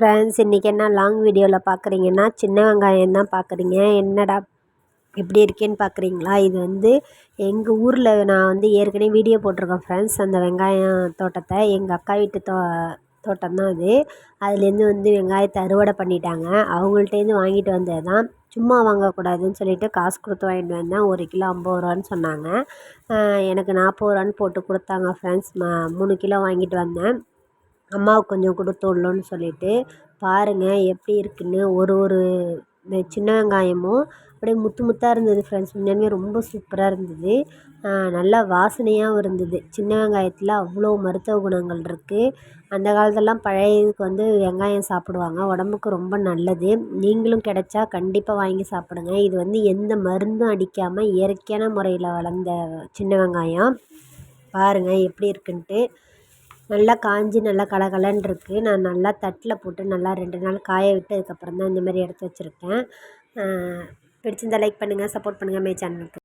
Friends இன்றைக்கி என்ன long வீடியோவில் பார்க்குறீங்கன்னா சின்ன வெங்காயம் தான் பார்க்குறீங்க என்னடா எப்படி இருக்கேன்னு பார்க்குறீங்களா இது வந்து எங்கள் ஊரில் நான் வந்து ஏற்கனவே வீடியோ போட்டிருக்கேன் ஃப்ரெண்ட்ஸ் அந்த வெங்காயம் தோட்டத்தை. எங்கள் அக்கா வீட்டு தோ தோட்டம் தான் அது. அதுலேருந்து வந்து வெங்காயத்தை அறுவடை பண்ணிட்டாங்க. அவங்கள்ட்டேருந்து வாங்கிட்டு வந்தது தான். சும்மா வாங்கக்கூடாதுன்னு சொல்லிட்டு காசு கொடுத்து வாங்கிட்டு வந்தேன். ஒரு கிலோ ஐம்பது ரூபான்னு சொன்னாங்க. எனக்கு நாற்பது ரூபான்னு போட்டு கொடுத்தாங்க ஃப்ரெண்ட்ஸ் மூணு கிலோ வாங்கிட்டு வந்தேன். அம்மாவுக்கு கொஞ்சம் கொடுத்து கொடுத்துட்லான்னு சொல்லிவிட்டு பாருங்கள் எப்படி இருக்குன்னு. ஒரு ஒரு இந்த சின்ன வெங்காயமும் அப்படியே முத்து முத்தாக இருந்தது ஃப்ரெண்ட்ஸ் உண்மையாலுமே ரொம்ப சூப்பராக இருந்தது. நல்லா வாசனையாகவும் இருந்தது. சின்ன வெங்காயத்தில் அவ்வளோ மருத்துவ குணங்கள் இருக்குது அந்த காலத்துலலாம் பழைய இதுக்கு வந்து வெங்காயம் சாப்பிடுவாங்க. உடம்புக்கு ரொம்ப நல்லது. நீங்களும் கிடைச்சா கண்டிப்பாக வாங்கி சாப்பிடுங்க. இது வந்து எந்த மருந்தும் அடிக்காமல் இயற்கையான முறையில் வளர்ந்த சின்ன வெங்காயம். பாருங்கள் எப்படி இருக்குன்ட்டு. நல்லா காஞ்சி நல்லா கலகலன்னு இருக்குது நான் நல்லா தட்டில் போட்டு நல்லா ரெண்டு நாள் காய விட்டு அதுக்கப்புறம் தான் இந்த மாதிரி எடுத்து வச்சுருக்கேன். பிடிச்சிருந்தா லைக் பண்ணுங்கள் சப்போர்ட் பண்ணுங்கள் மை சேனலுக்கு